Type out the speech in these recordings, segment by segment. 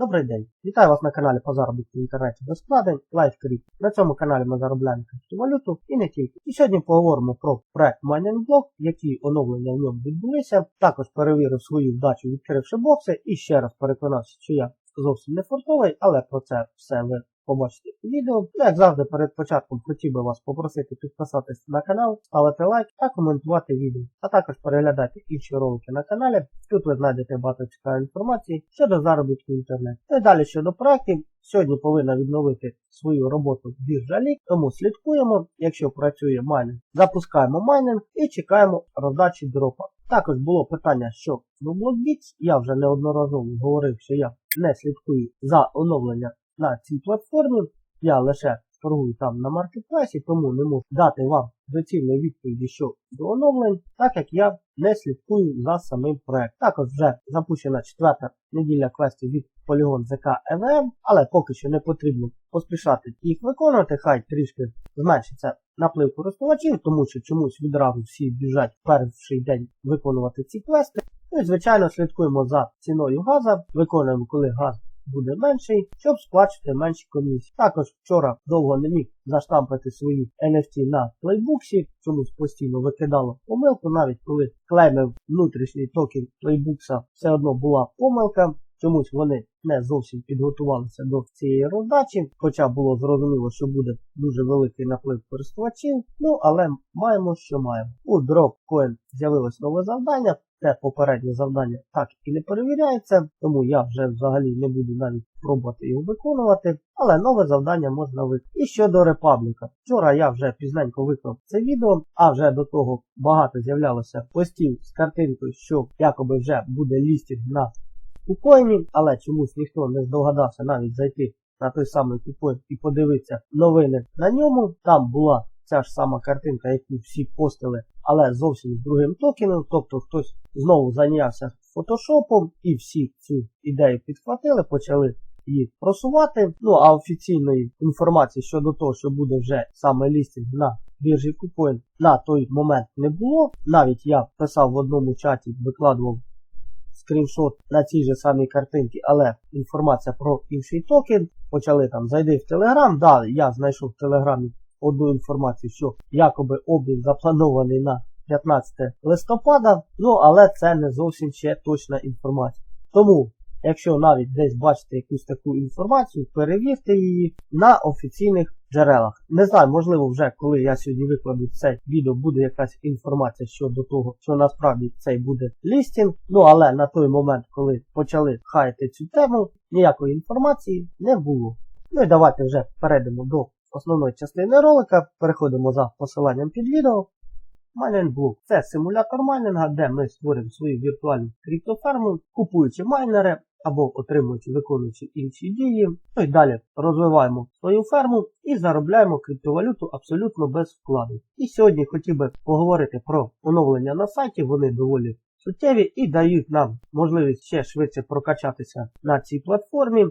Добрий день! Вітаю вас на каналі по заробітку в інтернеті без складень LifeCrypto. На цьому каналі ми заробляємо криптовалюту і не тільки. І сьогодні поговоримо про проект MiningBlock, які оновлення в ньому відбулися. Також перевірив свою вдачу, відкривши бокси і ще раз переконався, що я зовсім не фортовий, але про це все ви побачите відео. Ну, як завжди, перед початком хотів би вас попросити підписатися на канал, ставити лайк та коментувати відео. А також переглядати інші ролики на каналі. Тут ви знайдете багато цікавої інформації щодо заробітку в інтернеті. Ну і далі щодо проєктів. Сьогодні повинна відновити свою роботу біржа Лік, тому слідкуємо, якщо працює майнинг, запускаємо майнинг і чекаємо роздачі дропа. Також було питання, що в BlockBits, я вже неодноразово говорив, що я не слідкую за оновлення на цій платформі. Я лише торгую там на маркетплейсі, тому не можу дати вам доцільної відповіді щодо оновлень, так як я не слідкую за самим проектом. Також вже запущена четверта неділя квестів від Polygon ZK EVM, але поки що не потрібно поспішати їх виконувати, хай трішки зменшиться наплив користувачів, тому що чомусь відразу всі біжать перший день виконувати ці квести. Ну і, звичайно, слідкуємо за ціною газу, виконуємо, коли газ буде менший, щоб сплачувати менші комісії. Також вчора довго не міг заштампити свої NFT на плейбуксі, чомусь постійно викидало помилку, навіть коли клеймив внутрішній токен плейбукса, все одно була помилка. Чомусь вони не зовсім підготувалися до цієї роздачі, хоча було зрозуміло, що буде дуже великий наплив користувачів. Ну, але маємо, що маємо. У Dropcoin з'явилось нове завдання. Те попереднє завдання так і не перевіряється, тому я вже взагалі не буду навіть пробувати його виконувати. Але нове завдання можна виконати. І щодо Репабліка. Вчора я вже пізненько виклав це відео, а вже до того багато з'являлося постів з картинкою, що якоби вже буде лістінг на кукоїні, але чомусь ніхто не здогадався навіть зайти на той самий кукоін і подивитися новини на ньому. Там була ця ж сама картинка, яку всі постили, але зовсім з другим токеном. Тобто хтось знову зайнявся фотошопом і всі цю ідею підхватили, почали її просувати. Ну а офіційної інформації щодо того, що буде вже саме лістинг на біржі KuCoin на той момент не було. Навіть я писав в одному чаті, викладував скріншот на цій же самій картинці, але інформація про інший токен. Почали там зайди в Телеграм. Далі я знайшов в Телеграмі одну інформацію, що якоби обмін запланований на 15 листопада, ну але це не зовсім ще точна інформація. Тому, якщо навіть десь бачите якусь таку інформацію, перевірте її на офіційних джерелах. Не знаю, можливо, вже коли я сьогодні викладу це відео, буде якась інформація щодо того, що насправді цей буде лістінг. Ну але на той момент, коли почали хаяти цю тему, ніякої інформації не було. Ну і давайте вже перейдемо до основної частини ролика. Переходимо за посиланням під відео. Mining Blue – це симулятор майнинга, де ми створюємо свою віртуальну криптоферму, купуючи майнери або отримуючи, виконуючи інші дії. Ну і далі розвиваємо свою ферму і заробляємо криптовалюту абсолютно без вкладу. І сьогодні хотів би поговорити про оновлення на сайті. Вони доволі суттєві і дають нам можливість ще швидше прокачатися на цій платформі.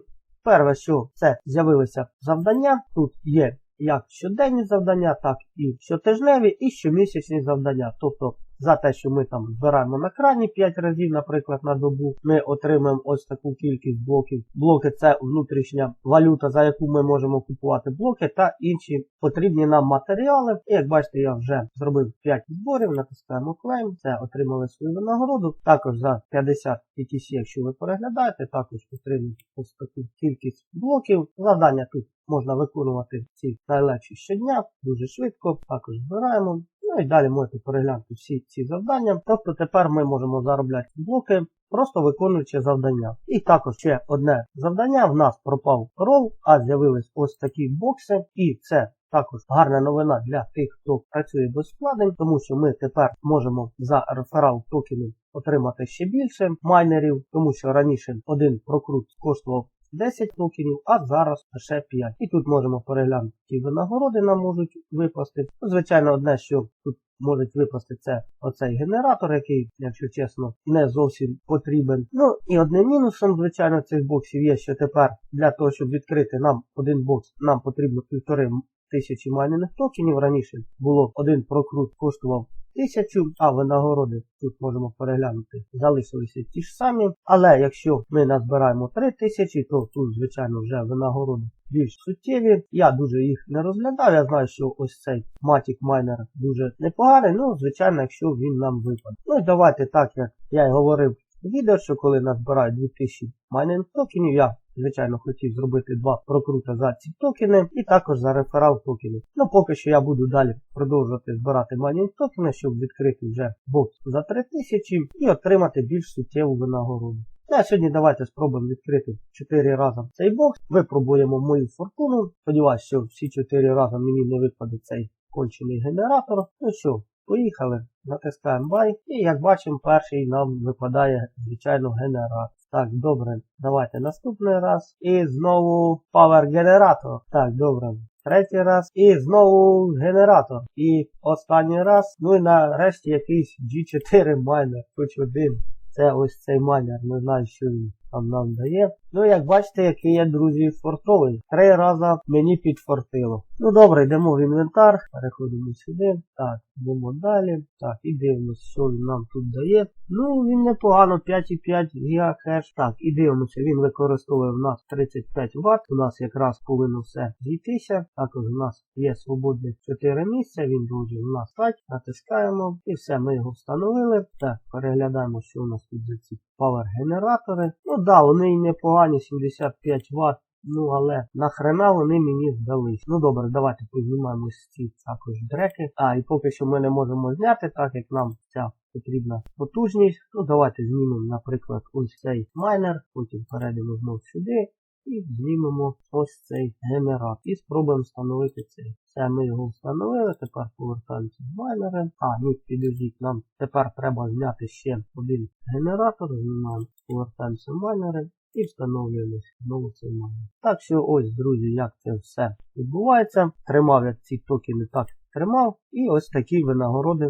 Перше, що це з'явилися завдання. Тут є як щоденні завдання, так і щотижневі, і щомісячні завдання. Тобто за те, що ми там збираємо на крані 5 разів, наприклад, на добу, ми отримаємо ось таку кількість блоків. Блоки це внутрішня валюта, за яку ми можемо купувати блоки та інші потрібні нам матеріали. І як бачите, я вже зробив 5 зборів, натискаємо клейм, це отримали свою винагороду. Також за 50 ETC, якщо ви переглядаєте, також отримуєте ось таку кількість блоків. Завдання тут можна виконувати ці найлегші щодня, дуже швидко, також збираємо. Ну і далі можете переглянути всі ці завдання. Тобто тепер ми можемо заробляти блоки, просто виконуючи завдання. І також ще одне завдання. В нас пропав рол, а з'явились ось такі бокси. І це також гарна новина для тих, хто працює без тому що ми тепер можемо за реферал токенів отримати ще більше майнерів, тому що раніше один прокрут коштував 10 токенів, а зараз лише 5. І тут можемо переглянути, які винагороди нам можуть випасти. Ну, звичайно, одне, що тут можуть випасти, це оцей генератор, який, якщо чесно, не зовсім потрібен. Ну і одним мінусом, звичайно, цих боксів є, що тепер для того, щоб відкрити нам один бокс, нам потрібно півтори тисячі майнених токенів. Раніше було один прокрут коштував 1000, а винагороди тут можемо переглянути, залишилися ті ж самі. Але якщо ми назбираємо 3000, то тут, звичайно, вже винагороди більш суттєві. Я дуже їх не розглядав. Я знаю, що ось цей Matic Miner дуже непоганий. Ну, звичайно, якщо він нам випаде. Ну і давайте так, як я й говорив в відео, що коли назбирають 2000 майнинг токенів, я звичайно хотів зробити два прокрути за ці токени і також за реферал токени. Ну поки що я буду далі продовжувати збирати майнінг токени, щоб відкрити вже бокс за 3000 і отримати більш суттєву винагороду. Ну, а сьогодні давайте спробуємо відкрити 4 рази цей бокс. Випробуємо мою фортуну. Сподіваюсь, що всі 4 рази мені не випаде цей кончений генератор. Ну що, поїхали. Натискаємо buy. І як бачимо, перший нам випадає, звичайно, генератор. Так, добре, давайте наступний раз. І знову Power генератор. Так, добре. Третій раз. І знову генератор. І останній раз. Ну і нарешті якийсь G4 майнер, хоч один. Це ось цей майнер, не знаю, що він там нам дає. Ну, як бачите, який я, друзі, фортовий. Три рази мені підфортило. Ну добре, йдемо в інвентар, переходимо сюди. Так, йдемо далі. Так, і дивимося, що він нам тут дає. Ну, він непогано, 5,5 ГГц. Так, і дивимося, він використовує в нас 35 Вт. У нас якраз повинно все зійтися. Також у нас є свободне 4 місця, він дуже в нас стать. Натискаємо і все, ми його встановили. Так, переглядаємо, що у нас тут за ці power генератори. Ну да, вони і непогані, 75 Вт. Ну, але нахрена вони мені здались. Ну добре, давайте познімаємо ці також дреки. А, і поки що ми не можемо зняти, так як нам ця потрібна потужність. Ну давайте знімемо, наприклад, ось цей майнер, потім перейдемо знову сюди. І знімемо ось цей генератор. І спробуємо встановити цей. Все, ми його встановили. Тепер повертаємося в майнери. А, ні, підождіть, нам тепер треба зняти ще один генератор. Знімаємо, повертаємося в майнери і встановлюємо знову цей майнер. Так що ось, друзі, як це все відбувається. Тримав я ці токени так тримав. І ось такі винагороди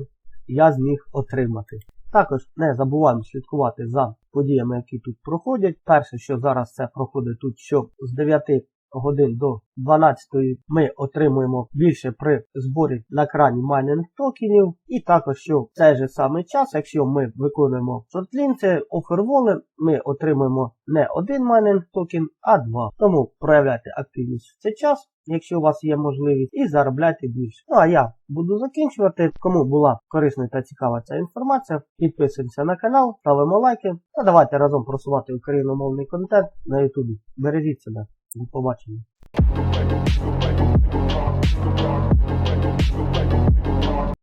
я зміг отримати. Також не забуваємо слідкувати за подіями, які тут проходять. Перше, що зараз це проходить тут, що з 9 годин до 12 ми отримуємо більше при зборі на крані майнинг токенів. І також, що в цей же самий час, якщо ми виконуємо шортлін, це оферволи, ми отримуємо не один майнинг токен, а два. Тому проявляйте активність в цей час. Якщо у вас є можливість, і заробляйте більше. Ну а я буду закінчувати. Кому була корисна та цікава ця інформація, підписуємося на канал, ставимо лайки та давайте разом просувати україномовний контент на ютубі. Бережіть себе. До побачення.